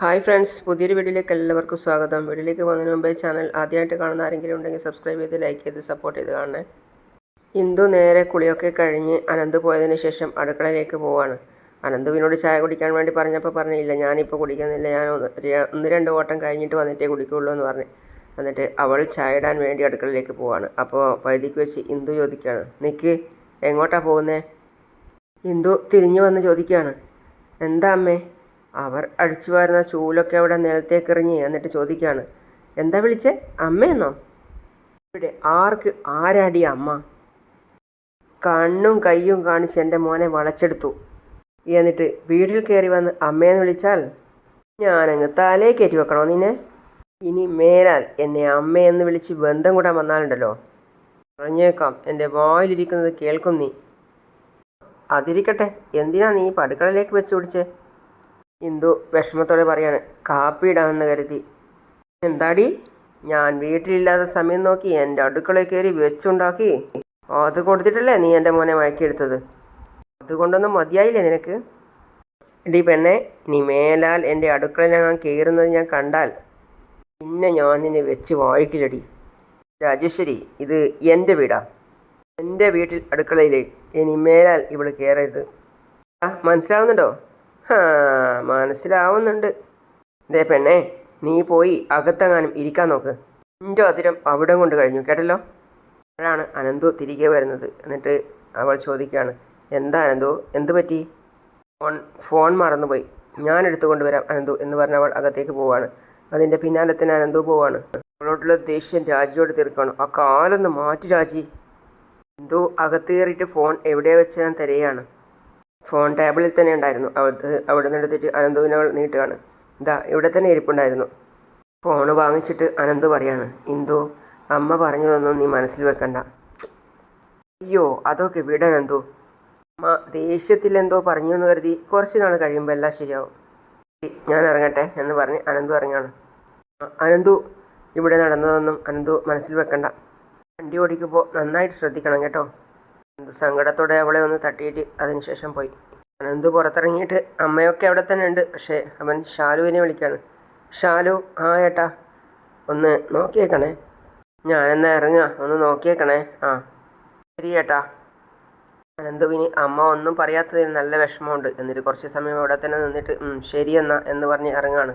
Hi friends പുതിയൊരു വീഡിയോയിലേക്ക് എല്ലാവർക്കും സ്വാഗതം. വീഡിയോയിലേക്ക് പോകുന്നതിന് മുമ്പേ ചാനൽ ആദ്യമായിട്ട് കാണുന്ന ആരെങ്കിലും ഉണ്ടെങ്കിൽ സബ്സ്ക്രൈബ് ചെയ്ത് ലൈക്ക് ചെയ്ത് സപ്പോർട്ട് ചെയ്ത് കാണണേ. ഇന്ദു നേരെ കുളിയൊക്കെ കഴിഞ്ഞ് അനന്ത് പോയതിന് ശേഷം അടുക്കളയിലേക്ക് പോവാണ്. അനന്തുവിനോട് ചായ കുടിക്കാൻ വേണ്ടി പറഞ്ഞപ്പോൾ പറഞ്ഞില്ല ഞാനിപ്പോൾ കുടിക്കുന്നില്ല. ഞാൻ ഒന്ന് രണ്ട് ഓട്ടം കഴിഞ്ഞിട്ട് വന്നിട്ടേ കുടിക്കുള്ളൂ എന്ന് പറഞ്ഞ്. എന്നിട്ട് അവൾ ചായ ഇടാൻ വേണ്ടി അടുക്കളയിലേക്ക് പോവാണ്. അപ്പോൾ വൈദിക്ക് വെച്ച് ഇന്ദു ചോദിക്കുകയാണ് നിക്ക് എങ്ങോട്ടാണ് പോകുന്നത് ഇന്ദു തിരിഞ്ഞു വന്ന് ചോദിക്കുകയാണ് എന്താ അമ്മേ? അവർ അഴിച്ചു വാരുന്ന ചൂലൊക്കെ അവിടെ നിലത്തേക്കെറിഞ്ഞ് എന്നിട്ട് ചോദിക്കുകയാണ് എന്താ വിളിച്ചേ? അമ്മയെന്നോ? ഇവിടെ ആർക്ക് ആരാടി അമ്മ? കണ്ണും കയ്യും കാണിച്ച് എന്റെ മോനെ വളച്ചെടുത്തു. എന്നിട്ട് വീട്ടിൽ കയറി വന്ന് അമ്മയെന്ന് വിളിച്ചാൽ? ഞാനങ്ങ് തലേ കയറ്റി വെക്കണോ നിന്നെ? ഇനി മേലാൽ എന്നെ അമ്മയെന്ന് വിളിച്ച് ബന്ധം കൂടാൻ വന്നാലുണ്ടല്ലോ. പറഞ്ഞേക്കാം എന്റെ വായിലിരിക്കുന്നത് കേൾക്കും നീ. അതിരിക്കട്ടെ എന്തിനാ നീ പടുക്കളയിലേക്ക് വെച്ച് പിടിച്ചേ? ഇന്ദു വിഷമത്തോടെ പറയാണ്. കാപ്പി ഇടാമെന്ന് കരുതി. എന്താടി? ഞാൻ വീട്ടിലില്ലാത്ത സമയം നോക്കി എന്റെ അടുക്കളയിൽ കയറി വെച്ചുണ്ടാക്കി. അത് കൊടുത്തിട്ടല്ലേ നീ എന്റെ മോനെ മയക്കിയെടുത്തത്? അതുകൊണ്ടൊന്നും മതിയായില്ലേ നിനക്ക്? എടി പെണ്ണെ നീ മേലാൽ എന്റെ അടുക്കളയിൽ ഞാൻ കയറുന്നത് ഞാൻ കണ്ടാൽ പിന്നെ ഞാൻ നിന്നെ വെച്ച് വാഴിക്കില്ലടി. രാജേശ്വരി ഇത് എന്റെ വീടാ. എന്റെ വീട്ടിൽ അടുക്കളയിൽ ഇനി മേലാൽ ഇവിടെ കയറരുത്. ആ മനസ്സിലാവുന്നുണ്ടോ? ഹാ മനസ്സിലാവുന്നുണ്ട്. ദേ പെണ്ണേ നീ പോയി അകത്തെങ്ങാനും ഇരിക്കാൻ നോക്ക്. നിന്റെ അതിരം അവിടെ കൊണ്ട് കഴിഞ്ഞു കേട്ടല്ലോ? അപ്പോഴാണ് അനന്തു തിരികെ വരുന്നത്. എന്നിട്ട് അവൾ ചോദിക്കുകയാണ് എന്താ അനന്തു എന്ത് പറ്റി? ഫോൺ ഫോൺ മറന്നുപോയി. ഞാൻ എടുത്തു കൊണ്ടുവരാം അനന്തു എന്ന് പറഞ്ഞ അവൾ അകത്തേക്ക് പോവാണ്. അതിന്റെ പിന്നാലെ തന്നെ അനന്തു പോവാണ്. അവളോടുള്ള ദേഷ്യം രാജിയോട് തീർക്കണം. ആ കാലൊന്ന് മാറ്റി രാജി. എന്തോ അകത്ത് കയറിയിട്ട് ഫോൺ എവിടെ വെച്ച് ഞാൻ തിരയാണ്. ഫോൺ ടേബിളിൽ തന്നെ ഉണ്ടായിരുന്നു. അവ അവിടെ നിന്ന് എടുത്തിട്ട് അനന്തുവിനെ അവൾ നീട്ടുകയാണ്. ഇതാ ഇവിടെ തന്നെ ഇരിപ്പുണ്ടായിരുന്നു. ഫോൺ വാങ്ങിച്ചിട്ട് അനന്തു പറയാണ് ഇന്ദു അമ്മ പറഞ്ഞതൊന്നും നീ മനസ്സിൽ വെക്കണ്ട. അയ്യോ അതൊക്കെ വിടനെന്തോ അമ്മ ദേഷ്യത്തിൽ എന്തോ പറഞ്ഞു എന്ന് കരുതി കുറച്ച് നാൾ കഴിയുമ്പോൾ എല്ലാം ശരിയാവും. ഞാൻ ഇറങ്ങട്ടെ എന്ന് പറഞ്ഞ് അനന്തു ഇറങ്ങാണ്. അനന്തു ഇവിടെ നടന്നതൊന്നും അനന്തു മനസ്സിൽ വെക്കണ്ട. വണ്ടി ഓടിക്കുമ്പോൾ നന്നായിട്ട് ശ്രദ്ധിക്കണം കേട്ടോ. അനന്തു സങ്കടത്തോടെ അവളെ ഒന്ന് തട്ടിയിട്ട് അതിനുശേഷം പോയി. അനന്ത് പുറത്തിറങ്ങിയിട്ട് അമ്മയൊക്കെ അവിടെ തന്നെ ഉണ്ട്. പക്ഷേ അവൻ ഷാലുവിനെ വിളിക്കാണ്. ഷാലു ആ ഏട്ടാ ഒന്ന് നോക്കിയേക്കണേ. ഞാനെന്നാ ഇറങ്ങുക ഒന്ന് നോക്കിയേക്കണേ. ആ. ശരി ഏട്ടാ. അനന്തുവിന് അമ്മ ഒന്നും പറയാത്തതിൽ നല്ല വിഷമമുണ്ട്. എന്നിട്ട് കുറച്ച് സമയം അവിടെ തന്നെ നിന്നിട്ട് ശരി എന്നാ എന്ന് പറഞ്ഞ് ഇറങ്ങാണ്.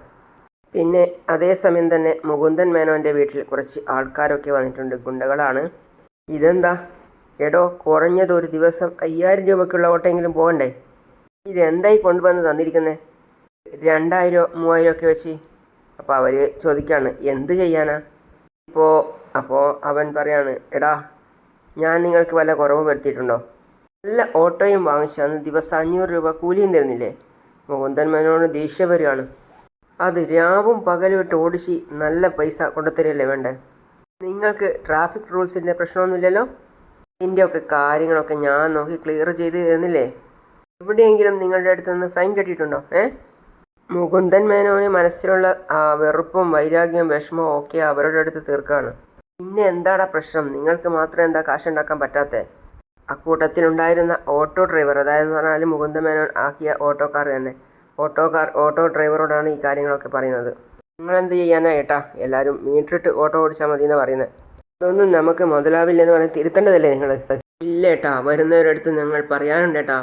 പിന്നെ അതേസമയം തന്നെ മുകുന്ദൻ മേനോന്റെ വീട്ടിൽ കുറച്ച് ആൾക്കാരൊക്കെ വന്നിട്ടുണ്ട്. ഗുണ്ടകളാണ്. ഇതെന്താ? എടോ കുറഞ്ഞത് ഒരു ദിവസം അയ്യായിരം രൂപയ്ക്കുള്ള ഓട്ടെങ്കിലും പോകണ്ടേ? ഇതെന്തായി കൊണ്ടുവന്ന് തന്നിരിക്കുന്നത് രണ്ടായിരം മൂവായിരം ഒക്കെ വെച്ച്. അപ്പോൾ അവർ ചോദിക്കുകയാണ് എന്ത് ചെയ്യാനാ? ഇപ്പോൾ അപ്പോൾ അവൻ പറയാണ് എടാ ഞാൻ നിങ്ങൾക്ക് വല്ല കുറവ് വരുത്തിയിട്ടുണ്ടോ? നല്ല ഓട്ടോയും വാങ്ങിച്ച് അന്ന് ദിവസം അഞ്ഞൂറ് രൂപ കൂലിയും തരുന്നില്ലേ? മുകുന്ദൻ മേനോട് ദേഷ്യം വരികയാണ്. അത് രാവും പകലും ഇട്ട് ഓടിച്ച് നല്ല പൈസ കൊണ്ടുത്തരികയല്ലേ വേണ്ടേ? നിങ്ങൾക്ക് ട്രാഫിക് റൂൾസിന്റെ പ്രശ്നമൊന്നുമില്ലല്ലോ? ഇതിന്റെയൊക്കെ കാര്യങ്ങളൊക്കെ ഞാൻ നോക്കി ക്ലിയർ ചെയ്ത് തരുന്നില്ലേ? എവിടെയെങ്കിലും നിങ്ങളുടെ അടുത്ത് നിന്ന് ഫൈൻ കെട്ടിയിട്ടുണ്ടോ? ഏ? മുകുന്ദൻ മേനോന് മനസ്സിലുള്ള വെറുപ്പും വൈരാഗ്യവും വിഷമവും ഒക്കെ അവരുടെ അടുത്ത് തീർക്കാണ്. പിന്നെ എന്താടാ പ്രശ്നം? നിങ്ങൾക്ക് മാത്രം എന്താ കാശുണ്ടാക്കാൻ പറ്റാത്തേ? അക്കൂട്ടത്തിലുണ്ടായിരുന്ന ഓട്ടോ ഡ്രൈവർ അതായത് പറഞ്ഞാൽ മുകുന്ദ മേനോൻ ആക്കിയ ഓട്ടോക്കാർ തന്നെ. ഓട്ടോക്കാർ ഓട്ടോ ഡ്രൈവറോടാണ് ഈ കാര്യങ്ങളൊക്കെ പറയുന്നത്. നിങ്ങളെന്ത് ചെയ്യാനാ ഏട്ടാ? എല്ലാവരും മീറ്ററിട്ട് ഓട്ടോ ഓടിച്ചാൽ മതി എന്ന് പറയുന്നത് ഇതൊന്നും നമുക്ക് മുതലാവില്ലെന്ന് പറഞ്ഞ് തിരുത്തേണ്ടതല്ലേ നിങ്ങൾ? ഇല്ല ഏട്ടാ വരുന്നവരടുത്ത് ഞങ്ങൾ പറയാനുണ്ട് ഏട്ടാ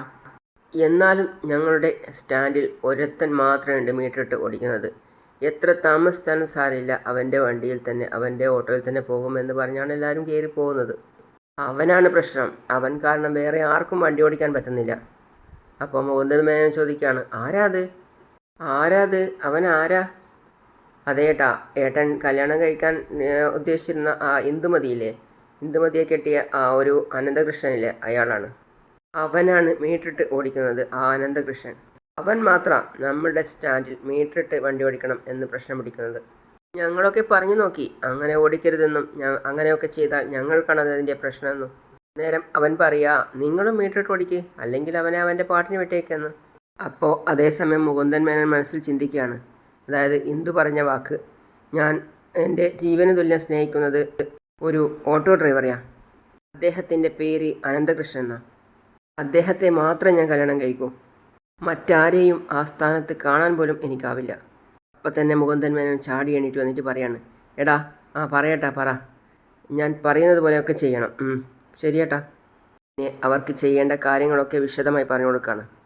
എന്നാലും ഞങ്ങളുടെ സ്റ്റാൻഡിൽ ഒരുത്തൻ മാത്രമുണ്ട് മീറ്ററിട്ട് ഓടിക്കുന്നത്. എത്ര താമസിച്ചാലും സാരമില്ല അവന്റെ വണ്ടിയിൽ തന്നെ അവന്റെ ഓട്ടോയിൽ തന്നെ പോകുമെന്ന് പറഞ്ഞാണ് എല്ലാവരും കയറി പോകുന്നത്. അവനാണ് പ്രശ്നം. അവൻ കാരണം വേറെ ആർക്കും വണ്ടി ഓടിക്കാൻ പറ്റുന്നില്ല. അപ്പോൾ മുകുന്ദൻ മേനോൻ ചോദിക്കുകയാണ് ആരാ അത് ആരാ അത് അവൻ ആരാ? അതേ ഏട്ടാ ഏട്ടൻ കല്യാണം കഴിക്കാൻ ഉദ്ദേശിച്ചിരുന്ന ആ ഇന്ദുമതിയില്ലേ ഇന്ദുമതിയെ കെട്ടിയ ആ ഒരു അനന്തകൃഷ്ണനിലെ അയാളാണ്. അവനാണ് മീറ്ററിട്ട് ഓടിക്കുന്നത് ആ അനന്തകൃഷ്ണൻ. അവൻ മാത്രം നമ്മുടെ സ്റ്റാൻഡിൽ മീറ്ററിട്ട് വണ്ടി ഓടിക്കണം എന്ന് പ്രശ്നം പിടിക്കുന്നത്. ഞങ്ങളൊക്കെ പറഞ്ഞു നോക്കി. അങ്ങനെ ഓടിക്കരുതെന്നും അങ്ങനെയൊക്കെ ചെയ്താൽ ഞങ്ങൾക്കാണ് അതിന്റെ പ്രശ്നമെന്നും. നേരം അവൻ പറയാ നിങ്ങളും മീറ്ററിട്ട് ഓടിക്ക്. അല്ലെങ്കിൽ അവനെ അവന്റെ പാട്ടിന് വിട്ടേക്കെന്ന് അപ്പോൾ അതേസമയം മുകുന്ദൻ മേനൻ മനസ്സിൽ ചിന്തിക്കുകയാണ്. അതായത് ഇന്ദു പറഞ്ഞ വാക്ക്. ഞാൻ എന്റെ ജീവന് തുല്യം സ്നേഹിക്കുന്നത് ഒരു ഓട്ടോ ഡ്രൈവറെയാണ് അദ്ദേഹത്തിന്റെ പേര് അനന്തകൃഷ്ണൻ എന്നാണ് അദ്ദേഹത്തെ മാത്രം ഞാൻ കല്യാണം കഴിക്കൂ. മറ്റാരെയും ആ സ്ഥാനത്ത് കാണാൻ പോലും എനിക്കാവില്ല. അപ്പം തന്നെ മുകുന്ദൻ ചാടി എണീറ്റ് വന്നിട്ട് പറയാണ്. എടാ ആ പറയട്ടാ പറ. ഞാൻ പറയുന്നത് പോലെയൊക്കെ ചെയ്യണം. ശരിയേട്ടാ. പിന്നെ അവർക്ക് ചെയ്യേണ്ട കാര്യങ്ങളൊക്കെ വിശദമായി പറഞ്ഞു കൊടുക്കുകയാണ്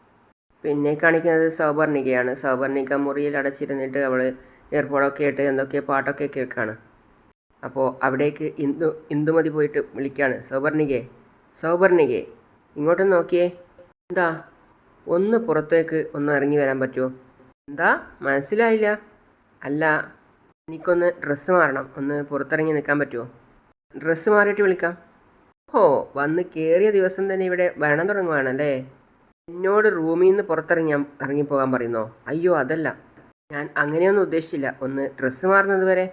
പിന്നെ കാണിക്കുന്നത് സൗപർണികയാണ് സൗപർണിക മുറിയിൽ അടച്ചിരുന്നിട്ട് അവൾ എയർപോർട്ടൊക്കെ ഇട്ട് എന്തൊക്കെ പാട്ടൊക്കെ കേൾക്കുകയാണ് അപ്പോൾ അവിടേക്ക് ഇന്ദു ഇന്ദുമതി പോയിട്ട് വിളിക്കുകയാണ് സൗപർണികെ സൗപർണികെ ഇങ്ങോട്ട് നോക്കിയേ. എന്താ? ഒന്ന് പുറത്തേക്ക് ഒന്ന് ഇറങ്ങി വരാൻ പറ്റുമോ? എന്താ? മനസ്സിലായില്ല. അല്ല എനിക്കൊന്ന് ഡ്രസ്സ് മാറണം. ഒന്ന് പുറത്തിറങ്ങി നിൽക്കാൻ പറ്റുമോ? ഡ്രസ്സ് മാറിയിട്ട് വിളിക്കാം. ഓ വന്ന് കയറിയ ദിവസം തന്നെ ഇവിടെ വരണം തുടങ്ങുവാണല്ലേ? എന്നോട് റൂമിൽ നിന്ന് പുറത്തിറങ്ങിയാൽ ഇറങ്ങിപ്പോകാൻ പറയുന്നോ? അയ്യോ അതല്ല. ഞാൻ അങ്ങനെയൊന്നും ഉദ്ദേശിച്ചില്ല. ഒന്ന് ഡ്രസ്സ് മാറുന്നത് വരെ.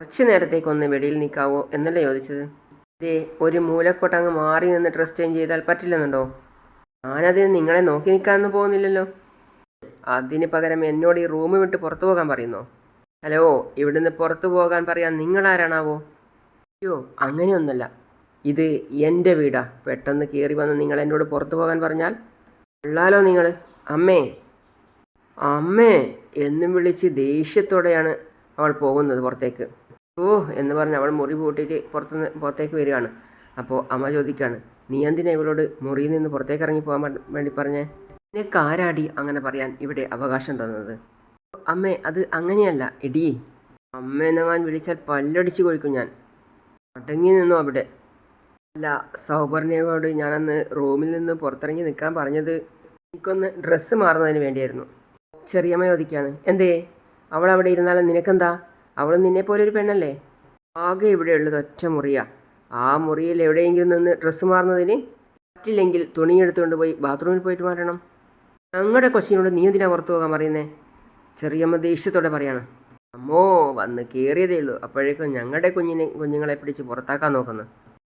കുറച്ച് നേരത്തേക്ക് ഒന്ന് വെളിയിൽ നിൽക്കാവോ എന്നല്ലേ ചോദിച്ചത്. ഇതേ ഒരു മൂലക്കോട്ടങ്ങ് മാറി നിന്ന് ഡ്രസ് ചേഞ്ച് ചെയ്താൽ പറ്റില്ലെന്നുണ്ടോ? ഞാനതിന് നിങ്ങളെ നോക്കി നിൽക്കാനൊന്നും പോകുന്നില്ലല്ലോ. അതിന് പകരം എന്നോട് ഈ റൂം വിട്ട് പുറത്തു പോകാൻ പറയുന്നോ? ഹലോ ഇവിടുന്ന് പുറത്തു പോകാൻ പറയാൻ നിങ്ങളാരാണാവോ അയ്യോ അങ്ങനെയൊന്നല്ല ഇത് എന്റെ വീടാ. പെട്ടെന്ന് കയറി വന്ന് നിങ്ങൾ എന്നോട് പുറത്തു പോകാൻ പറഞ്ഞാൽ കൊള്ളാലോ നിങ്ങൾ അമ്മേ. അമ്മേ എന്നും വിളിച്ച് ദേഷ്യത്തോടെയാണ് അവൾ പോകുന്നത് പുറത്തേക്ക്. ഓ എന്ന് പറഞ്ഞ് അവൾ മുറി പൂട്ടിയിട്ട് പുറത്തുനിന്ന് പുറത്തേക്ക് വരികയാണ്. അപ്പോൾ അമ്മ ചോദിക്കുകയാണ് നീ എന്തിനാ ഇവളോട് മുറിയിൽ നിന്ന് പുറത്തേക്ക് ഇറങ്ങി പോകാൻ വേണ്ടി- പറഞ്ഞേ? നിനക്ക് ആരാടി അങ്ങനെ പറയാൻ ഇവിടെ അവകാശം തന്നത്? അമ്മേ അത് അങ്ങനെയല്ല എടി. അമ്മ ഞാൻ വിളിച്ചാൽ പല്ലടിച്ച് കൊഴിക്കും ഞാൻ. അടങ്ങി നിന്നു അവിടെ. അല്ല സൗപർണയോട് ഞാനന്ന് റൂമിൽ നിന്ന് പുറത്തിറങ്ങി നിൽക്കാൻ പറഞ്ഞത് എനിക്കൊന്ന് ഡ്രസ്സ് മാറുന്നതിന് വേണ്ടിയായിരുന്നു. ചെറിയമ്മ ചോദിക്കുകയാണ് എന്തേ അവൾ അവിടെ ഇരുന്നാലും നിനക്കെന്താ? അവൾ നിന്നെ പോലെ ഒരു പെണ്ണല്ലേ? ആകെ ഇവിടെയുള്ളത് ഒറ്റ മുറിയാ. ആ മുറിയിൽ എവിടെയെങ്കിലും നിന്ന് ഡ്രസ്സ് മാറുന്നതിന് പറ്റില്ലെങ്കിൽ തുണി എടുത്തുകൊണ്ട് പോയി ബാത്റൂമിൽ പോയിട്ട് മാറ്റണം. ഞങ്ങളുടെ കൊച്ചിനോട് നീ എന്തിനാ പുറത്തു പോകാൻ പറയുന്നേ? ചെറിയമ്മ ദേഷ്യത്തോടെ പറയാണ് അമ്മോ വന്ന് കയറിയതേ ഉള്ളൂ. അപ്പോഴേക്കും ഞങ്ങളുടെ കുഞ്ഞിനെ കുഞ്ഞുങ്ങളെ പിടിച്ച് പുറത്താക്കാൻ നോക്കുന്നു.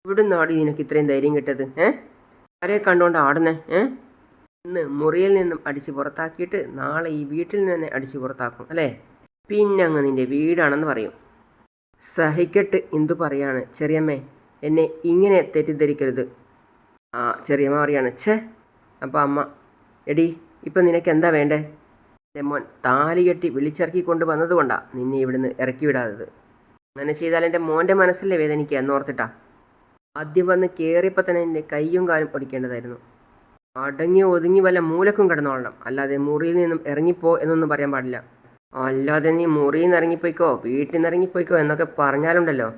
ഇവിടുന്ന് ആടി നിനക്ക് ഇത്രയും ധൈര്യം കിട്ടത് ഏ? ആരെ കണ്ടുകൊണ്ട് ആടുന്നേ ഏ? ഇന്ന് മുറിയിൽ നിന്നും അടിച്ച് പുറത്താക്കിയിട്ട് നാളെ ഈ വീട്ടിൽ നിന്ന് തന്നെ അടിച്ച് പുറത്താക്കും അല്ലേ? പിന്നെ അങ്ങ് നിന്റെ വീടാണെന്ന് പറയും. സഹിക്കട്ട് എന്തു പറയാണ് ചെറിയമ്മേ? എന്നെ ഇങ്ങനെ തെറ്റിദ്ധരിക്കരുത്. ആ ചെറിയമ്മ പറയാണ് ഛേ അപ്പോൾ അമ്മ എടി ഇപ്പം നിനക്ക് എന്താ വേണ്ടേ? എന്റെ മോൻ താലി കെട്ടി വിളിച്ചിറക്കി കൊണ്ട് വന്നതുകൊണ്ടാണ് നിന്നെ ഇവിടുന്ന് ഇറക്കി വിടാത്തത്. അങ്ങനെ ചെയ്താൽ എന്റെ മോന്റെ മനസ്സിലെ വേദനിക്കുക എന്നോർത്തിട്ടാ. ആദ്യം വന്ന് കയറിയപ്പോൾ തന്നെ എന്റെ കയ്യും കാലും പൊടിക്കേണ്ടതായിരുന്നു. അടങ്ങി ഒതുങ്ങി വല്ല മൂലക്കും കിടന്നോളണം. അല്ലാതെ മുറിയിൽ നിന്നും ഇറങ്ങിപ്പോ എന്നൊന്നും പറയാൻ പാടില്ല. അല്ലാതെ നീ മുറിയിൽ നിന്ന് ഇറങ്ങിപ്പോയിക്കോ വീട്ടിൽ നിന്ന് ഇറങ്ങിപ്പോയിക്കോ എന്നൊക്കെ പറഞ്ഞാലുണ്ടല്ലോ.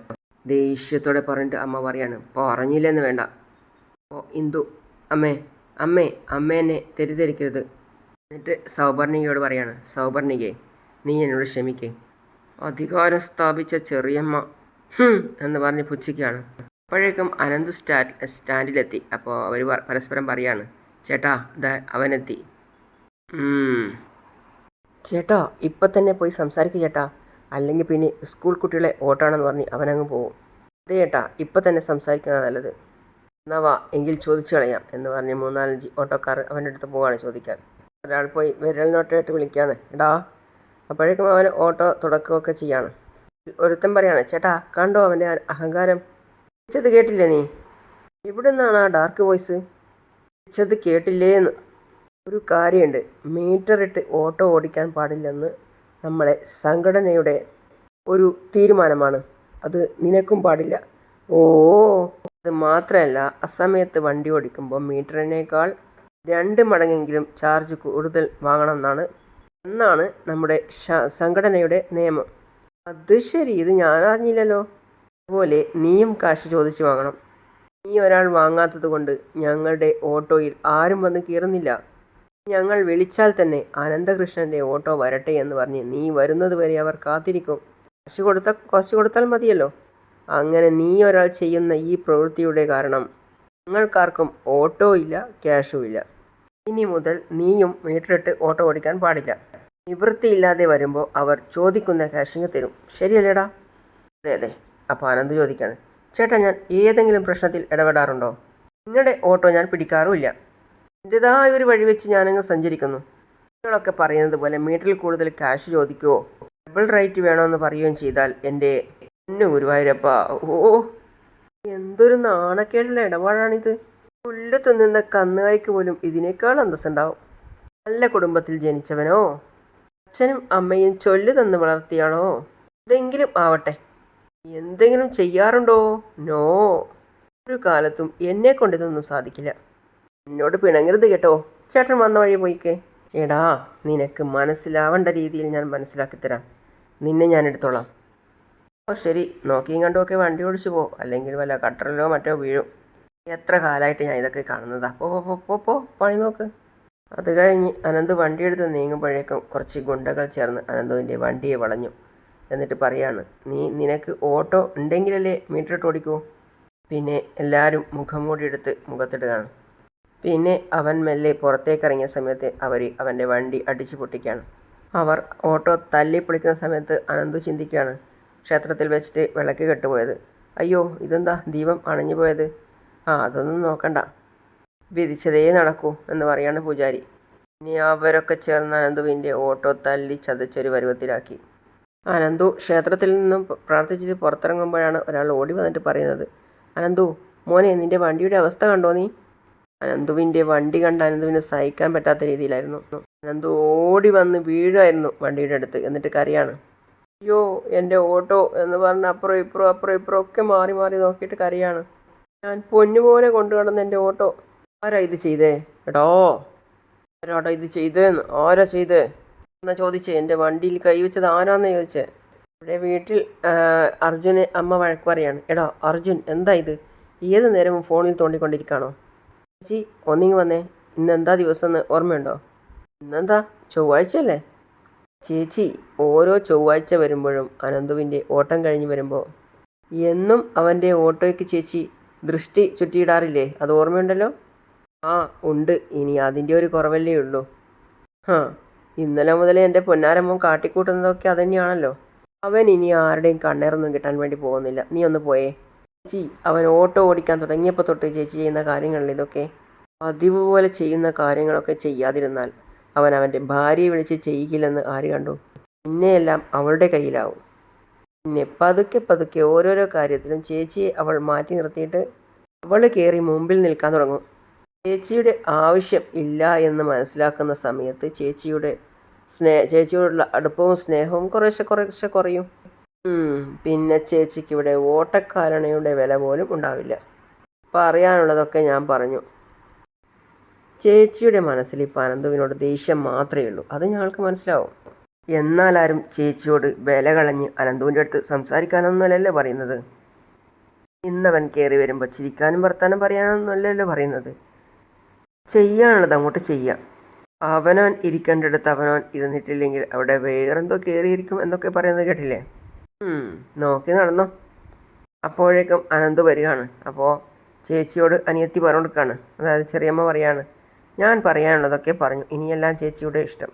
ദേഷ്യത്തോടെ പറഞ്ഞിട്ട് അമ്മ പറയാണ് പറഞ്ഞില്ലെന്ന് വേണ്ട. ഓ ഇന്ദു അമ്മേ അമ്മേ അമ്മേനെ തെറ്റിദ്ധരിക്കരുത്. എന്നിട്ട് സൗപർണികയോട് പറയാണ് സൗപർണികയെ നീ എന്നോട് ക്ഷമിക്കേ. അധികാരം സ്ഥാപിച്ച ചെറിയമ്മ എന്ന് പറഞ്ഞ് പുച്ഛിക്കുകയാണ്. അപ്പോഴേക്കും അനന്തു സ്റ്റാ സ്റ്റാൻഡിലെത്തി. അപ്പോൾ അവർ പരസ്പരം പറയാണ് ചേട്ടാ ഇതാ അവനെത്തി. ചേട്ടാ ഇപ്പം തന്നെ പോയി സംസാരിക്കുക ചേട്ടാ. അല്ലെങ്കിൽ പിന്നെ സ്കൂൾ കുട്ടികളെ ഓട്ടാണെന്ന് പറഞ്ഞ് അവനങ്ങ് പോകും അതെ ചേട്ടാ ഇപ്പം തന്നെ സംസാരിക്കുന്നത് നല്ലത്. എന്നാ വാ എങ്കിൽ ചോദിച്ചു കളയാം എന്ന് പറഞ്ഞ് മൂന്നാലഞ്ച് ഓട്ടോക്കാർ അവന്റെ അടുത്ത് പോവാണ് ചോദിക്കാൻ. ഒരാൾ പോയി വിരലിനോട്ടായിട്ട് വിളിക്കുകയാണ് എടാ അപ്പോഴേക്കും അവൻ ഓട്ടോ തുടക്കമൊക്കെ ചെയ്യാണ്. ഒരുത്തൻ പറയാണ് ചേട്ടാ കണ്ടോ അവന്റെ അഹങ്കാരം? വിളിച്ചത് കേട്ടില്ലേ നീ? ഇവിടെ നിന്നാണ് ആ ഡാർക്ക് വോയിസ് വിളിച്ചത് കേട്ടില്ലേ എന്ന് ഒരു കാര്യമുണ്ട്. മീറ്റർ ഇട്ട് ഓട്ടോ ഓടിക്കാൻ പാടില്ലെന്ന് നമ്മുടെ സംഘടനയുടെ ഒരു തീരുമാനമാണ്. അത് നിനക്കും പാടില്ല. ഓ അത് മാത്രമല്ല അസമയത്ത് വണ്ടി ഓടിക്കുമ്പോൾ മീറ്ററിനേക്കാൾ രണ്ട് മടങ്ങെങ്കിലും ചാർജ് കൂടുതൽ വാങ്ങണമെന്നാണ്. എന്നാണ് നമ്മുടെ സംഘടനയുടെ നിയമം. അത് ശരി ഇത് ഞാൻ അറിഞ്ഞില്ലല്ലോ. അതുപോലെ നീയും കാശ് ചോദിച്ചു വാങ്ങണം. നീ ഒരാൾ വാങ്ങാത്തത് കൊണ്ട് ഞങ്ങളുടെ ഓട്ടോയിൽ ആരും വന്ന് കയറുന്നില്ല. ഞങ്ങൾ വിളിച്ചാൽ തന്നെ അനന്തകൃഷ്ണന്റെ ഓട്ടോ വരട്ടെ എന്ന് പറഞ്ഞ് നീ വരുന്നത് വരെ അവർ കാത്തിരിക്കും. കാശ് കൊടുത്ത കാശ് കൊടുത്താൽ മതിയല്ലോ. അങ്ങനെ നീ ഒരാൾ ചെയ്യുന്ന ഈ പ്രവൃത്തിയുടെ കാരണം ഞങ്ങൾക്കാർക്കും ഓട്ടോ ഇല്ല ക്യാഷും ഇല്ല. ഇനി മുതൽ നീയും മീറ്ററിട്ട് ഓട്ടോ ഓടിക്കാൻ പാടില്ല. നിവൃത്തിയില്ലാതെ വരുമ്പോൾ അവർ ചോദിക്കുന്ന ക്യാഷിങ് തരും. ശരിയല്ലേടാ? അതെ അതെ. അപ്പോൾ ആനന്ദ് ചോദിക്കാണ് ചേട്ടാ ഞാൻ ഏതെങ്കിലും പ്രശ്നത്തിൽ ഇടപെടാറുണ്ടോ? നിങ്ങളുടെ ഓട്ടോ ഞാൻ പിടിക്കാറുമില്ല. എന്റെതായ ഒരു വഴി വെച്ച് ഞാനങ്ങ് സഞ്ചരിക്കുന്നു. നിങ്ങളൊക്കെ പറയുന്നത് പോലെ മീറ്ററിൽ കൂടുതൽ ക്യാഷ് ചോദിക്കുമോ ഡബിൾ റേറ്റ് വേണമെന്ന് പറയുകയും ചെയ്താൽ എന്റെ എന്നെ ഗുരുവായൂരപ്പ. ഓ എന്തൊരു നാണക്കേടുള്ള ഇടപാടാണിത്. പുല്ലത്തു നിന്ന കന്നുകാലിക്ക് പോലും ഇതിനേക്കാൾ അന്തസ്സുണ്ടാവും. നല്ല കുടുംബത്തിൽ ജനിച്ചവനോ? അച്ഛനും അമ്മയും ചൊല്ലു തന്ന് വളർത്തിയാണോ? എന്തെങ്കിലും ആവട്ടെ. എന്തെങ്കിലും ചെയ്യാറുണ്ടോ? നോ. ഒരു കാലത്തും എന്നെ കൊണ്ടിതൊന്നും സാധിക്കില്ല. എന്നോട് പിണങ്ങരുത് കേട്ടോ. ചേട്ടൻ വന്ന വഴി പോയിക്കേ. എടാ നിനക്ക് മനസ്സിലാവേണ്ട രീതിയിൽ ഞാൻ മനസ്സിലാക്കിത്തരാം നിന്നെ ഞാൻ എടുത്തോളാം. ഓ ശരി. നോക്കിയും കണ്ടുമൊക്കെ വണ്ടി ഓടിച്ചു പോ. അല്ലെങ്കിൽ വല്ല കട്ടറിലോ മറ്റോ വീഴും. എത്ര കാലമായിട്ട് ഞാൻ ഇതൊക്കെ കാണുന്നതാ. പോ പോ, പോ പോ. പണി നോക്ക്. അത് കഴിഞ്ഞ് അനന്ത് വണ്ടിയെടുത്ത് നീങ്ങുമ്പോഴേക്കും കുറച്ച് ഗുണ്ടകൾ ചേർന്ന് അനന്തുവിന്റെ വണ്ടിയെ വളഞ്ഞു. എന്നിട്ട് പറയാണ് നീ നിനക്ക് ഓട്ടോ ഉണ്ടെങ്കിലല്ലേ മീറ്റർ ഇട്ട് ഓടിക്കൂ? പിന്നെ എല്ലാവരും മുഖംമൂടി എടുത്ത് മുഖത്തിടുകയാണ്. പിന്നെ അവൻ മെല്ലെ പുറത്തേക്കിറങ്ങിയ സമയത്ത് അവർ അവന്റെ വണ്ടി അടിച്ചു പൊട്ടിക്കുകയാണ്. അവർ ഓട്ടോ തല്ലി പൊളിക്കുന്ന സമയത്ത് അനന്തു ചിന്തിക്കുകയാണ് ക്ഷേത്രത്തിൽ വെച്ചിട്ട് വിളക്ക് കെട്ടുപോയത്. അയ്യോ ഇതെന്താ? ദീപം അണഞ്ഞു പോയത്. ആ അതൊന്നും നോക്കണ്ട. വിധിച്ചതേ നടക്കൂ എന്ന് പറയാണ് പൂജാരി. ഇനി അവരൊക്കെ ചേർന്ന് അനന്തുവിന്റെ ഓട്ടോ തല്ലി ചതച്ചൊരു പരുവത്തിലാക്കി. അനന്തു ക്ഷേത്രത്തിൽ നിന്നും പ്രാർത്ഥിച്ചിട്ട് പുറത്തിറങ്ങുമ്പോഴാണ് ഒരാൾ ഓടി വന്നിട്ട് പറയുന്നത് അനന്തു മോനെ നിന്റെ വണ്ടിയുടെ അവസ്ഥ കണ്ടോ നീ? അനന്തുവിന്റെ വണ്ടി കണ്ട അനന്തുവിന് സഹിക്കാൻ പറ്റാത്ത രീതിയിലായിരുന്നു. അനന്തു ഓടി വന്ന് വീഴായിരുന്നു വണ്ടിയുടെ അടുത്ത്. എന്നിട്ട് കരയാണ് അയ്യോ എന്റെ ഓട്ടോ എന്ന് പറഞ്ഞ് അപ്പുറം ഇപ്പുറം അപ്പുറം ഇപ്പുറം ഒക്കെ മാറി മാറി നോക്കിയിട്ട് കരയാണ് ഞാൻ പൊന്നുപോലെ കൊണ്ടു നടന്ന എന്റെ ഓട്ടോ. ആരാ ഇത് ചെയ്തേ? എടോ ആരോട്ടോ ഇത് ചെയ്തേന്ന്? ആരാ ചെയ്തേ? എന്നാ ചോദിച്ചേ എന്റെ വണ്ടിയിൽ കൈവച്ചത് ആരാന്ന് ചോദിച്ചേ? ഇവിടെ വീട്ടിൽ ആ, അർജുന് അമ്മ വഴക്ക് പറയാണ്. എടാ അർജുൻ എന്താ ഇത്? ഏത് നേരവും ഫോണിൽ തോണ്ടിക്കൊണ്ടിരിക്കുകയാണോ ചേച്ചി ഒന്നിങ്ങി വന്നേ. ഇന്നെന്താ ദിവസം എന്ന് ഓർമ്മയുണ്ടോ? ഇന്നെന്താ? ചൊവ്വാഴ്ചയല്ലേ? ചേച്ചി ഓരോ ചൊവ്വാഴ്ച വരുമ്പോഴും അനന്തുവിന്റെ ഓട്ടം കഴിഞ്ഞ് വരുമ്പോൾ എന്നും അവന്റെ ഓട്ടോയ്ക്ക് ചേച്ചി ദൃഷ്ടി ചുറ്റിയിടാറില്ലേ? അത് ഓർമ്മയുണ്ടല്ലോ? ആ ഉണ്ട്. ഇനി അതിന്റെ ഒരു കുറവല്ലേ ഉള്ളൂ. ഹാ ഇന്നലെ മുതൽ എന്റെ പൊന്നാരമ്മ കാട്ടിക്കൂട്ടുന്നതൊക്കെ അതന്നെയാണല്ലോ. അവൻ ഇനി ആരുടെയും കണ്ണേറൊന്നും കിട്ടാൻ വേണ്ടി പോകുന്നില്ല. നീ ഒന്ന് പോയേ. ചേച്ചി അവൻ ഓട്ടോ ഓടിക്കാൻ തുടങ്ങിയപ്പോൾ തൊട്ട് ചേച്ചി ചെയ്യുന്ന കാര്യങ്ങളിൽ ഇതൊക്കെ? പതിവ് പോലെ ചെയ്യുന്ന കാര്യങ്ങളൊക്കെ ചെയ്യാതിരുന്നാൽ അവൻ അവന്റെ ഭാര്യയെ വിളിച്ച് ചെയ്യിക്കില്ലെന്ന് ആര് കണ്ടു? പിന്നെയെല്ലാം അവളുടെ കയ്യിലാവും. പിന്നെ പതുക്കെ പതുക്കെ ഓരോരോ കാര്യത്തിലും ചേച്ചിയെ അവൾ മാറ്റി നിർത്തിയിട്ട് അവൾ കയറി മുമ്പിൽ നിൽക്കാൻ തുടങ്ങും. ചേച്ചിയുടെ ആവശ്യം ഇല്ല എന്ന് മനസ്സിലാക്കുന്ന സമയത്ത് ചേച്ചിയുടെ സ്നേ ചേച്ചിയോടുള്ള അടുപ്പവും സ്നേഹവും കുറേശ്ശെ കുറേശ്ശെ കുറയും. പിന്നെ ചേച്ചിക്ക് ഇവിടെ ഓട്ടക്കാരണയുടെ വില പോലും ഉണ്ടാവില്ല. പറയാനുള്ളതൊക്കെ ഞാൻ പറഞ്ഞു. ചേച്ചിയുടെ മനസ്സിൽ ഇപ്പോൾ അനന്തുവിനോട് ദേഷ്യം മാത്രമേ ഉള്ളൂ. അത് ഞങ്ങൾക്ക് മനസ്സിലാവും. എന്നാൽ ആരും ചേച്ചിയോട് വില കളഞ്ഞ് അനന്തുവിന്റെ അടുത്ത് സംസാരിക്കാനൊന്നുമല്ലല്ലോ പറയുന്നത്. ഇന്നവൻ കയറി വരുമ്പോൾ ചിരിക്കാനും വർത്താനം പറയാനൊന്നുമല്ലല്ലോ പറയുന്നത്. ചെയ്യാനുള്ളത് അങ്ങോട്ട് ചെയ്യാം. അവനവൻ ഇരിക്കേണ്ടടുത്ത് അവനോൻ ഇരുന്നിട്ടില്ലെങ്കിൽ അവിടെ വേറെന്തോ കയറിയിരിക്കും എന്നൊക്കെ പറയുന്നത് കേട്ടില്ലേ? നോക്കി നടന്നോ. അപ്പോഴേക്കും അനന്ത് വരികയാണ്. അപ്പോൾ ചേച്ചിയോട് അനിയത്തി പറഞ്ഞു കൊടുക്കുകയാണ് അതായത് ചെറിയമ്മ പറയാണ് ഞാൻ പറയാനുള്ളതൊക്കെ പറഞ്ഞു. ഇനിയെല്ലാം ചേച്ചിയുടെ ഇഷ്ടം.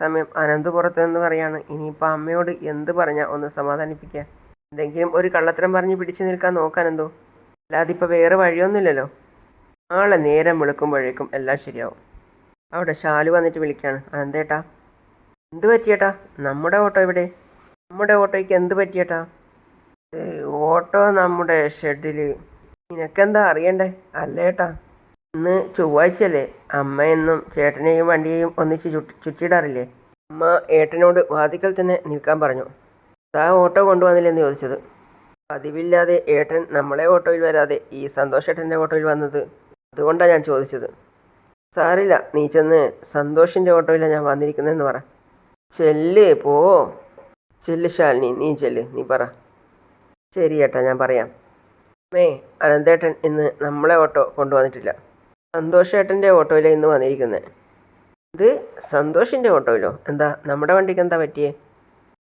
സമയം അനന്ത് പുറത്ത് നിന്ന് പറയാണ് ഇനിയിപ്പോൾ അമ്മയോട് എന്ത് പറഞ്ഞാൽ ഒന്ന് സമാധാനിപ്പിക്കുക എന്തെങ്കിലും ഒരു കള്ളത്തരം പറഞ്ഞ് പിടിച്ചു നിൽക്കാൻ നോക്കാനെന്തോ അല്ലാതെ ഇപ്പോൾ വേറെ വഴിയൊന്നുമില്ലല്ലോ. നാളെ നേരം വിളിക്കുമ്പോഴേക്കും എല്ലാം ശരിയാവും. അവിടെ ഷാലു വന്നിട്ട് വിളിക്കുകയാണ് അനന്തേട്ടാ എന്ത് പറ്റിയേട്ടാ? നമ്മുടെ ഓട്ടോ ഇവിടെ നമ്മുടെ ഓട്ടോയ്ക്ക് എന്ത് പറ്റിയേട്ടാ? ഓട്ടോ നമ്മുടെ ഷെഡിൽ നിനക്കെന്താ അറിയണ്ടേ? അല്ലേട്ടാ ഇന്ന് ചൊവ്വാഴ്ചയല്ലേ. അമ്മയെന്നും ചേട്ടനെയും വണ്ടിയെയും ഒന്നിച്ച് ചുറ്റി ചുറ്റിയിടാറില്ലേ അമ്മ ഏട്ടനോട് വാതിക്കൽ തന്നെ നിൽക്കാൻ പറഞ്ഞു. താ ഓട്ടോ കൊണ്ടുവന്നില്ലെന്ന് ചോദിച്ചത്. പതിവില്ലാതെ ഏട്ടൻ നമ്മളെ ഓട്ടോയിൽ വരാതെ ഈ സന്തോഷേട്ടന്റെ ഓട്ടോയിൽ വന്നത്? അതുകൊണ്ടാണ് ഞാൻ ചോദിച്ചത്. സാറില്ല നീ ചെന്ന് സന്തോഷിന്റെ ഓട്ടോയിലാണ് ഞാൻ വന്നിരിക്കുന്നതെന്ന് പറ. ചെല്ല് പോ. ചെല്ല് ശാലിനി നീ ചെല്ല് നീ പറ. ശരി ഏട്ടാ ഞാൻ പറയാം. മേ അനന്തേട്ടൻ ഇന്ന് നമ്മളെ ഓട്ടോ കൊണ്ടുവന്നിട്ടില്ല. സന്തോഷേട്ടന്റെ ഓട്ടോയിലാണ് ഇന്ന് വന്നിരിക്കുന്നത് ഇത് സന്തോഷിന്റെ ഓട്ടോയിലോ? എന്താ നമ്മുടെ വണ്ടിക്ക് എന്താ പറ്റിയേ?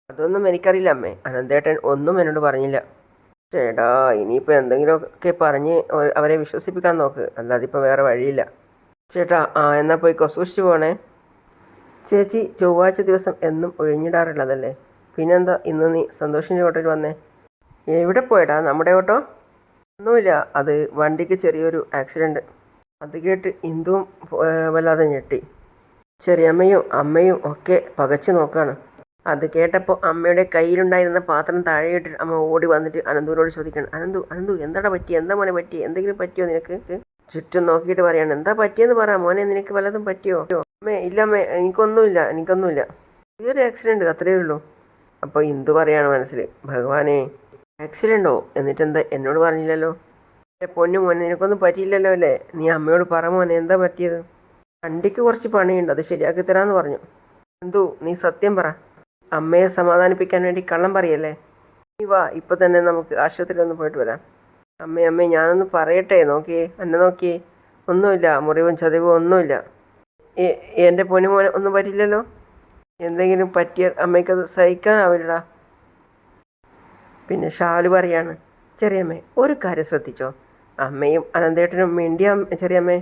അതൊന്നും എനിക്കറിയില്ല അമ്മേ. അനന്തേട്ടൻ ഒന്നും എന്നോട് പറഞ്ഞില്ല. ചേട്ടാ ഇനിയിപ്പോൾ എന്തെങ്കിലുമൊക്കെ പറഞ്ഞ് അവ- അവരെ വിശ്വസിപ്പിക്കാൻ നോക്ക്. അല്ലാതെ ഇപ്പോൾ വേറെ വഴിയില്ല. ചേട്ടാ ആ എന്നാൽ പോയി സൂക്ഷിച്ചു പോണേ. ചേച്ചി ചൊവ്വാഴ്ച ദിവസം എന്നും ഒഴിഞ്ഞിടാറുള്ളതല്ലേ? പിന്നെന്താ ഇന്ന് നീ സന്തോഷിന്റെ ഓട്ടോയിൽ വന്നേ? എവിടെ പോയടാ നമ്മുടെ ഓട്ടോ? ഒന്നുമില്ല അത് വണ്ടിക്ക് ചെറിയൊരു ആക്സിഡന്റ് അത് കേട്ട് ഇന്ദുവും വല്ലാതെ ഞെട്ടി. ചെറിയമ്മയും അമ്മയും ഒക്കെ പകച്ചു നോക്കുകയാണ് അത് കേട്ടപ്പോൾ അമ്മയുടെ കയ്യിലുണ്ടായിരുന്ന പാത്രം താഴെയിട്ട് അമ്മ ഓടി വന്നിട്ട് അനന്തുവിനോട് ചോദിക്കണം അനന്തു അനന്തു എന്താടാ പറ്റി എന്താ മോനെ പറ്റി എന്തെങ്കിലും പറ്റിയോ നിനക്ക്? ചുറ്റും നോക്കിയിട്ട് പറയാണ് എന്താ പറ്റിയെന്ന് പറ മോനെ നിനക്ക് വല്ലതും പറ്റിയോ? അമ്മേ ഇല്ല അമ്മേ എനിക്കൊന്നുമില്ല എനിക്കൊന്നുമില്ല. ചെറിയൊരു ആക്സിഡന്റ് അത്രയേ ഉള്ളൂ. അപ്പോൾ ഇന്ദു പറയാണ് മനസ്സിൽ ഭഗവാനെ ആക്സിഡന്റോ എന്നിട്ടെന്താ എന്നോട് പറഞ്ഞില്ലല്ലോ. എന്റെ പൊന്നു മോനെ നിനക്കൊന്നും പറ്റിയില്ലല്ലോ അല്ലേ? നീ അമ്മയോട് പറ മോനെ എന്താ പറ്റിയത്? വണ്ടിക്ക് കുറച്ച് പണിയുണ്ട് അത് ശരിയാക്കി തരാമെന്ന് പറഞ്ഞു. എന്തു നീ സത്യം പറ. അമ്മയെ സമാധാനിപ്പിക്കാൻ വേണ്ടി കള്ളം പറയല്ലേ? നീ വാ ഇപ്പം തന്നെ നമുക്ക് ആശുപത്രിയിൽ ഒന്ന് പോയിട്ട് വരാം. അമ്മേ അമ്മേ ഞാനൊന്ന് പറയട്ടെ. നോക്കിയേ എന്നെ നോക്കിയേ ഒന്നുമില്ല മുറിവും ചതവും ഒന്നുമില്ല. എന്റെ പൊന്നു മോനെ ഒന്നും പറ്റില്ലല്ലോ എന്തെങ്കിലും പറ്റിയ അമ്മയ്ക്കത് സഹിക്കാനാവില്ലടാ. പിന്നെ ഷാലു പറയാണ് ചെറിയമ്മേ ഒരു കാര്യം ശ്രദ്ധിച്ചോ? അമ്മയും അനന്തേട്ടനും മിണ്ടിയ ചെറിയമ്മേ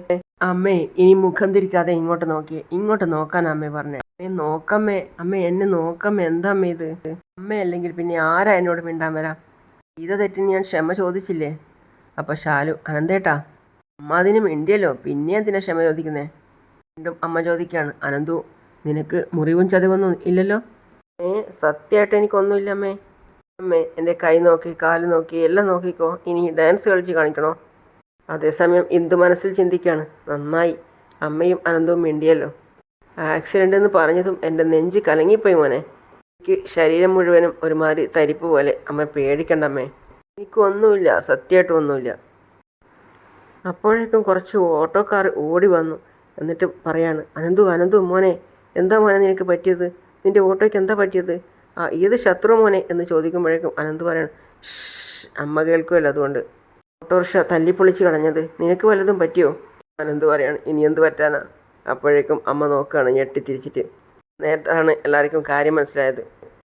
അമ്മേ. ഇനി മുഖം തിരിക്കാതെ ഇങ്ങോട്ട് നോക്കിയേ ഇങ്ങോട്ട് നോക്കാൻ അമ്മേ പറഞ്ഞേ. അമ്മേ നോക്കമ്മേ അമ്മേ. എന്നെ നോക്കമ്മേ എന്താ അമ്മേ ഇത്? അമ്മ അല്ലെങ്കിൽ പിന്നെ ആരാ എന്നോട് മിണ്ടാൻ വരാം? ചെയ്ത തെറ്റിന് ഞാൻ ക്ഷമ ചോദിച്ചില്ലേ? അപ്പോൾ ഷാലു അനന്തേട്ടാ അമ്മ അതിന് മിണ്ടിയല്ലോ പിന്നെ എന്തിനാ ക്ഷമ ചോദിക്കുന്നേ? വീണ്ടും അമ്മ ചോദിക്കാണ് അനന്തു നിനക്ക് മുറിവും ചതവൊന്നും ഇല്ലല്ലോ? ഏ സത്യമായിട്ട് എനിക്കൊന്നുമില്ല അമ്മേ. അമ്മേ എന്റെ കൈ നോക്കി കാൽ നോക്കി എല്ലാം നോക്കിക്കോ. ഇനി ഡാൻസ് കളിച്ച് കാണിക്കണോ? അതേസമയം ഇന്ദു മനസ്സിൽ ചിന്തിക്കുകയാണ് നന്നായി. അമ്മയും അനന്തവും മിണ്ടിയല്ലോ ആക്സിഡന്റ് എന്ന് പറഞ്ഞതും എന്റെ നെഞ്ച് കലങ്ങിപ്പോയി മോനെ. എനിക്ക് ശരീരം മുഴുവനും ഒരുമാതിരി തരിപ്പ് പോലെ. അമ്മ പേടിക്കണ്ടമ്മേ. എനിക്ക് എനിക്കൊന്നുമില്ല സത്യമായിട്ടും ഒന്നുമില്ല അപ്പോഴേക്കും കുറച്ച് ഓട്ടോക്കാർ ഓടി വന്നു. എന്നിട്ട് പറയാണ് അനന്തു അനന്തു മോനെ എന്താ മോനെ നിനക്ക് പറ്റിയത്? നിന്റെ ഓട്ടോയ്ക്ക് എന്താ പറ്റിയത്? ആ ഏത് ശത്രു മോനെ? എന്ന് ചോദിക്കുമ്പോഴേക്കും അനന്ത് പറയാണ് അമ്മ കേൾക്കുമല്ലോ അതുകൊണ്ട്. ഓട്ടോറിക്ഷ തല്ലിപ്പൊളിച്ച് കളഞ്ഞത് നിനക്ക് വല്ലതും പറ്റിയോ? അനന്ത് പറയാണ് ഇനി എന്ത് പറ്റാനാ? അപ്പോഴേക്കും അമ്മ നോക്കുകയാണ് ഞെട്ടിത്തിരിച്ചിട്ട് നേരത്താണ് എല്ലാവർക്കും കാര്യം മനസ്സിലായത്.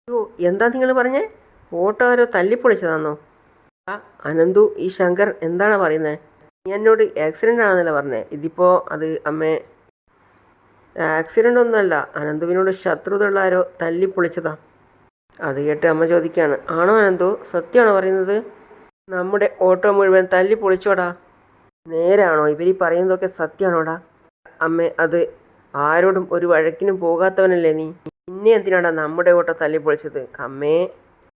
ഓ എന്താ നിങ്ങൾ പറഞ്ഞേ? ഓട്ടോ ആരോ തല്ലിപ്പൊളിച്ചതാണോ ആ അനന്തു ഈ ശങ്കർ എന്താണ് പറയുന്നത് നീ എന്നോട് ആക്സിഡന്റ് ആണെന്നല്ലേ പറഞ്ഞേ? ഇതിപ്പോൾ അത് അമ്മേ ആക്സിഡന്റ് ഒന്നുമല്ല. അനന്തുവിനോട് ശത്രുതയുള്ള ആരോ തല്ലിപ്പൊളിച്ചതാ. അത് കേട്ട് അമ്മ ചോദിക്കുകയാണ്. ആണോ അനന്തു? സത്യമാണോ പറയുന്നത്? നമ്മുടെ ഓട്ടോ മുഴുവൻ തല്ലിപ്പൊളിച്ചോടാ. നേരാണോ? ഇവർ പറയുന്നതൊക്കെ സത്യമാണോടാ? അമ്മേ അത് ആരോടും ഒരു വഴക്കിനും പോകാത്തവനല്ലേ നീ? പിന്നെ എന്തിനാടാ നമ്മുടെ ഓട്ടോ തല്ലിപ്പൊളിച്ചത് അമ്മേ.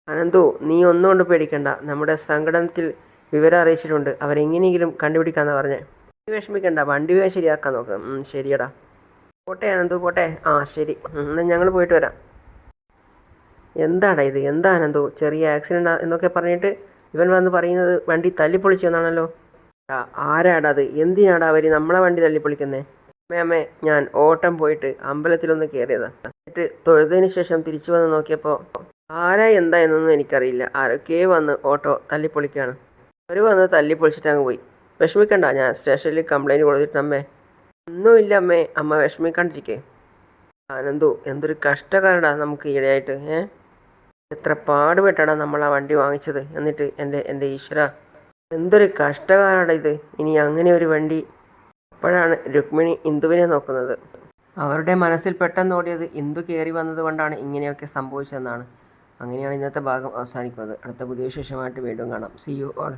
അനന്തു നീ ഒന്നുകൊണ്ട് പേടിക്കണ്ട. നമ്മുടെ സംഘടനത്തിൽ വിവരം അറിയിച്ചിട്ടുണ്ട്. അവരെങ്ങനെയെങ്കിലും കണ്ടുപിടിക്കാന്ന് പറഞ്ഞേ. നീ വിഷമിക്കണ്ട. വണ്ടി വേഗം ശരിയാക്കാൻ നോക്ക്. ശരിയടാ. പോട്ടെ അനന്തു പോട്ടെ. ആ ശരി. എന്നാൽ ഞങ്ങൾ പോയിട്ട് വരാം. എന്താടാ ഇത്? എന്താ അനന്തു? ചെറിയ ആക്സിഡന്റ് എന്നൊക്കെ പറഞ്ഞിട്ട് ഇവൻ വന്ന് പറയുന്നത് വണ്ടി തല്ലിപ്പൊളിച്ചു എന്നാണല്ലോ? ആരാടാ അത്? എന്തിനാടാ അവർ നമ്മളെ വണ്ടി തല്ലിപ്പൊളിക്കുന്നേ അമ്മേ ഞാൻ ഓട്ടം പോയിട്ട് അമ്പലത്തിലൊന്ന് കയറിയതാ എന്നിട്ട് തൊഴുതതിന് ശേഷം തിരിച്ചു വന്ന് നോക്കിയപ്പോൾ ആരാ എന്താ എന്നൊന്നും എനിക്കറിയില്ല. ആരൊക്കെ വന്ന് ഓട്ടോ തല്ലിപ്പൊളിക്കുകയാണ് അവർ വന്ന് തല്ലിപ്പൊളിച്ചിട്ട് അങ്ങ് പോയി. വിഷമിക്കണ്ട ഞാൻ സ്റ്റേഷനിൽ കംപ്ലൈന്റ് കൊടുത്തിട്ട് അമ്മേ. ഒന്നുമില്ല അമ്മേ അമ്മ വിഷമിക്കാണ്ടിരിക്കേ. ആനന്ദു എന്തൊരു കഷ്ടകാരടാ നമുക്ക് ഈയിടെയായിട്ട് ഏ? എത്ര പാടുപെട്ടാടാ നമ്മൾ ആ വണ്ടി വാങ്ങിച്ചത്. എന്നിട്ട് എന്റെ എന്റെ ഈശ്വര. എന്തൊരു കഷ്ടകാരടാ ഇത്. ഇനി അങ്ങനെ ഒരു വണ്ടി അപ്പോഴാണ് രുക്മിണി ഇന്ദുവിനെ നോക്കുന്നത്. അവരുടെ മനസ്സിൽ പെട്ടെന്ന് ഓടിയത് ഇന്ദു കയറി വന്നത് കൊണ്ടാണ് ഇങ്ങനെയൊക്കെ സംഭവിച്ചതെന്നാണ്. അങ്ങനെയാണ് ഇന്നത്തെ ഭാഗം അവസാനിക്കുന്നത്. അടുത്ത പുതിയ വിശേഷമായിട്ട് വീണ്ടും കാണാം. C you all